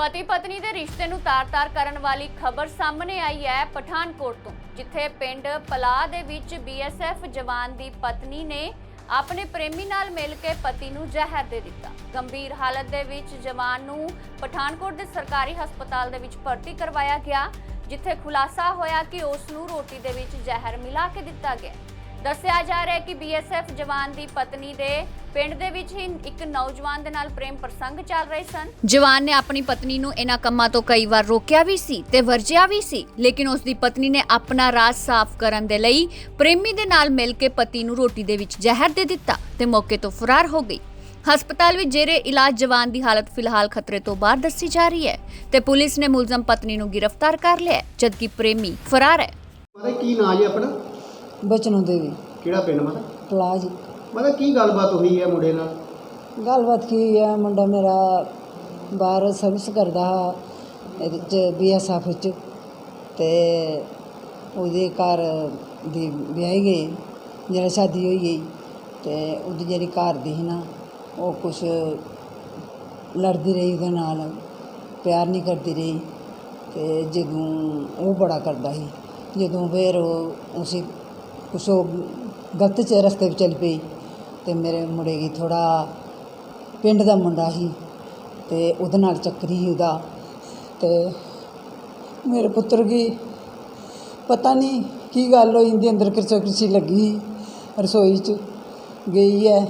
ਪਤੀ ਪਤਨੀ ਦੇ ਰਿਸ਼ਤੇ ਨੂੰ ਤਾਰ-ਤਾਰ ਕਰਨ ਵਾਲੀ ਖਬਰ ਸਾਹਮਣੇ ਆਈ ਹੈ ਪਠਾਨਕੋਟ ਤੋਂ, ਜਿੱਥੇ ਪਿੰਡ ਪਲਾਹ ਦੇ ਵਿੱਚ ਬੀਐਸਐਫ ਜਵਾਨ ਦੀ ਪਤਨੀ ਨੇ ਆਪਣੇ ਪ੍ਰੇਮੀ ਨਾਲ ਮਿਲ ਕੇ ਪਤੀ ਨੂੰ ਜ਼ਹਿਰ ਦੇ ਦਿੱਤਾ। ਗੰਭੀਰ ਹਾਲਤ ਦੇ ਵਿੱਚ ਜਵਾਨ ਨੂੰ ਪਠਾਨਕੋਟ ਦੇ ਸਰਕਾਰੀ ਹਸਪਤਾਲ ਦੇ ਵਿੱਚ ਭਰਤੀ ਕਰਵਾਇਆ ਗਿਆ, ਜਿੱਥੇ ਖੁਲਾਸਾ ਹੋਇਆ ਕਿ ਉਸ ਨੂੰ ਰੋਟੀ ਦੇ ਵਿੱਚ ਜ਼ਹਿਰ ਮਿਲਾ ਕੇ ਦਿੱਤਾ ਗਿਆ। ਦੱਸਿਆ ਜਾ ਰਿਹਾ ਹੈ ਕਿ ਬੀਐਸਐਫ ਜਵਾਨ ਦੀ ਪਤਨੀ ਦੇ ਪਿੰਡ ਦੇ ਵਿੱਚ ਹੀ ਇੱਕ ਨੌਜਵਾਨ ਦੇ ਨਾਲ ਪ੍ਰੇਮ ਪ੍ਰਸੰਗ ਚੱਲ ਰਹੇ ਸਨ। ਜਵਾਨ ਨੇ ਆਪਣੀ ਪਤਨੀ ਨੂੰ ਇਹਨਾਂ ਕੰਮਾਂ ਤੋਂ ਕਈ ਵਾਰ ਰੋਕਿਆ ਵੀ ਸੀ ਤੇ ਵਰਜਿਆ ਵੀ ਸੀ ਲੇਕਿਨ ਉਸ ਦੀ ਪਤਨੀ ਨੇ ਆਪਣਾ ਰਾਜ਼ ਸਾਫ਼ ਕਰਨ ਦੇ ਲਈ ਪ੍ਰੇਮੀ ਦੇ ਨਾਲ ਮਿਲ ਕੇ ਪਤੀ ਨੂੰ ਰੋਟੀ ਦੇ ਵਿੱਚ ਜ਼ਹਿਰ ਦੇ ਦਿੱਤਾ ਤੇ ਮੌਕੇ ਤੋਂ ਫਰਾਰ ਹੋ ਗਈ। ਹਸਪਤਾਲ ਵਿੱਚ ਜੇਰੇ ਇਲਾਜ ਜਵਾਨ ਦੀ ਹਾਲਤ ਫਿਲਹਾਲ ਖਤਰੇ ਤੋਂ ਬਾਹਰ ਦੱਸੀ ਜਾ ਰਹੀ ਹੈ ਤੇ ਪੁਲਿਸ ਨੇ ਮੁਲਜ਼ਮ ਪਤਨੀ ਨੂੰ ਗ੍ਰਿਫਤਾਰ ਕਰ ਲਿਆ ਹੈ, ਜਦਕਿ ਪ੍ਰੇਮੀ ਫਰਾਰ ਹੈ। ਮਤਲਬ ਕੀ ਨਾਂ ਜੀ ਆਪਣਾ? ਬਚਨੋਂ ਦੇਵੀ। ਕਿਹੜਾ ਪਿੰਡ ਮਤਲਬ ਪਲਾਜ। ਮਤਲਬ ਕੀ ਗੱਲਬਾਤ ਹੋਈ ਹੈ ਮੁੰਡੇ ਨਾਲ? ਗੱਲਬਾਤ ਕੀ ਹੈ ਮੁੰਡਾ ਮੇਰਾ ਬਾਹਰ ਸਰਵਿਸ ਕਰਦਾ ਹਾ ਇਹਦੇ ਚ ਬੀਐਸਐਫ ਚ। ਤੇ ਉਹਦੇ ਘਰ ਦੀ ਵਿਆਹੀ ਗਈ ਜਿਹੜਾ ਸ਼ਾਦੀ ਹੋਈ ਗਈ। ਤੇ ਉਹਦੀ ਜਿਹੜੀ ਘਰ ਦੀ ਸੀ ਨਾ ਉਹ ਕੁਛ ਲੜਦੀ ਰਹੀ ਉਹਦੇ ਨਾਲ ਪਿਆਰ ਨਹੀਂ ਕਰਦੀ ਰਹੀ। ਤੇ ਜਦੋਂ ਉਹ ਬੜਾ ਕਰਦਾ ਸੀ ਜਦੋਂ ਫਿਰ ਉਹ ਉਸੇ ਕੁਛ ਉਹ ਗਲਤ ਚ ਰਸਤੇ 'ਤੇ ਚੱਲ ਪਈ ਅਤੇ ਮੇਰੇ ਮੁੰਡੇ ਦੀ ਥੋੜਾ ਪਿੰਡ ਦਾ ਮੁੰਡਾ ਸੀ ਅਤੇ ਉਹਦੇ ਨਾਲ ਚੱਕਰੀ ਸੀ ਉਹਦਾ ਅਤੇ ਮੇਰੇ ਪੁੱਤਰ ਕੀ ਪਤਾ ਨਹੀਂ ਕੀ ਗੱਲ ਹੋਈ, ਇਹਦੇ ਅੰਦਰ ਕਿਰਚਾ ਕਿਰਚੀ ਲੱਗੀ ਰਸੋਈ 'ਚ ਗਈ ਹੈ।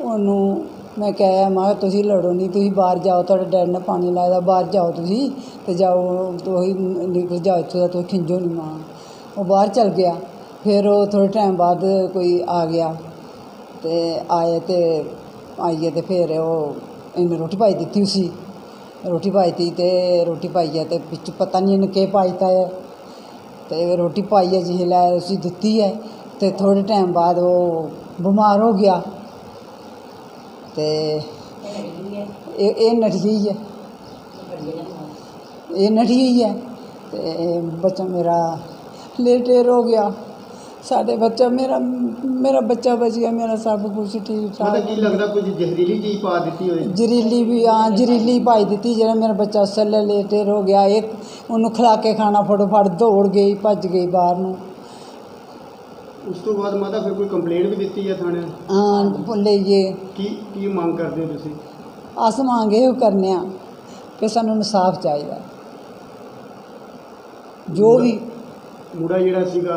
ਉਹਨੂੰ ਮੈਂ ਕਿਹਾ ਮੈਂ ਕਿਹਾ, ਤੁਸੀਂ ਲੜੋ ਨਹੀਂ, ਤੁਸੀਂ ਬਾਹਰ ਜਾਓ, ਤੁਹਾਡੇ ਡੈਡ ਨੇ ਪਾਣੀ ਲਾਇਆ ਬਾਹਰ ਜਾਓ ਤੁਸੀਂ ਤੇ ਜਾਓ ਤੁਸੀਂ ਨਿਕਲ ਜਾਓ ਇੱਥੋਂ ਦਾ, ਤੁਸੀਂ ਖਿੰਜੋ ਨਹੀਂ ਮਾਂ। ਉਹ ਬਾਹਰ ਚਲ ਗਿਆ। ਫਿਰ ਉਹ ਥੋੜ੍ਹੇ ਟਾਈਮ ਬਾਅਦ ਕੋਈ ਆ ਗਿਆ ਤੇ ਆਏ ਤੇ ਆਈਏ ਤੇ ਫਿਰ ਉਹ ਇਹਨੇ ਰੋਟੀ ਪਾਈ ਦਿੱਤੀ ਸੀ ਰੋਟੀ ਪਾਈ ਤੀ ਤੇ ਰੋਟੀ ਪਾਈ ਹੈ ਅਤੇ ਵਿੱਚ ਪਤਾ ਨਹੀਂ ਇਹਨੇ ਕੀ ਪਾਈਤਾ ਹੈ। ਤੇ ਰੋਟੀ ਪਾਈ ਹੈ ਜਿਹੇ ਲੈ ਦਿੱਤੀ ਹੈ ਤੇ ਥੋੜ੍ਹੇ ਟਾਈਮ ਬਾਅਦ ਉਹ ਬਿਮਾਰ ਹੋ ਗਿਆ। ਅਤੇ ਇਹ ਇਹ ਨਠ ਗਈ ਹੈ। ਇਹ ਨਠ ਗਈ ਹੈ ਅਤੇ ਬੱਚਾ ਮੇਰਾ ਲੇਟੇਰ ਹੋ ਗਿਆ। ਸਾਡੇ ਬੱਚਾ ਮੇਰਾ ਮੇਰਾ ਬੱਚਾ ਬਚ ਗਿਆ ਮੇਰਾ ਸਭ ਕੁਝ ਠੀਕ ਠਾਕ ਕੀ ਲੱਗਦਾ ਕੁਝ ਜ਼ਹਿਰੀਲੀ ਚੀਜ਼ ਪਾ ਦਿੱਤੀ ਹੋਈ ਜ਼ਰੀਲੀ ਵੀ ਹਾਂ ਜ਼ਰੀਲੀ ਪਾਈ ਦਿੱਤੀ ਜਿਹੜਾ ਮੇਰਾ ਬੱਚਾ ਸੱਲੇ ਲੇਟੇਰ ਹੋ ਗਿਆ ਇੱਕ ਉਹਨੂੰ ਖਿਲਾ ਕੇ ਖਾਣਾ ਫਟੋਫਟ ਦੌੜ ਗਈ ਭੱਜ ਗਈ ਬਾਹਰ ਨੂੰ। ਉਸ ਤੋਂ ਬਾਅਦ ਮਾਤਾ ਫਿਰ ਕੋਈ ਕੰਪਲੇਂਟ ਵੀ ਦਿੱਤੀ ਹੈ ਥਾਣੇ ਹਾਂ ਭੁੱਲੇ ਜੇ ਕੀ ਕੀ ਮੰਗ ਕਰਦੇ ਹੋ ਤੁਸੀਂ? ਅਸ ਮੰਗੇ ਉਹ ਕਰਨੇ ਆ ਕਿ ਸਾਨੂੰ ਇਨਸਾਫ ਚਾਹੀਦਾ। ਜੋ ਵੀ ਮੁੰਡਾ ਜਿਹੜਾ ਸੀਗਾ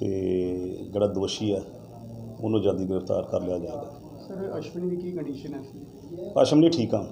ਤੇ ਜਿਹੜਾ ਦੋਸ਼ੀ ਹੈ ਉਹਨੂੰ ਜਲਦੀ ਗ੍ਰਿਫਤਾਰ ਕਰ ਲਿਆ ਜਾਏਗਾ। ਸਰ ਅਸ਼ਵਨੀ ਦੀ ਕੀ ਕੰਡੀਸ਼ਨ ਹੈ? ਅਸ਼ਮਨੀ ਠੀਕ ਆ।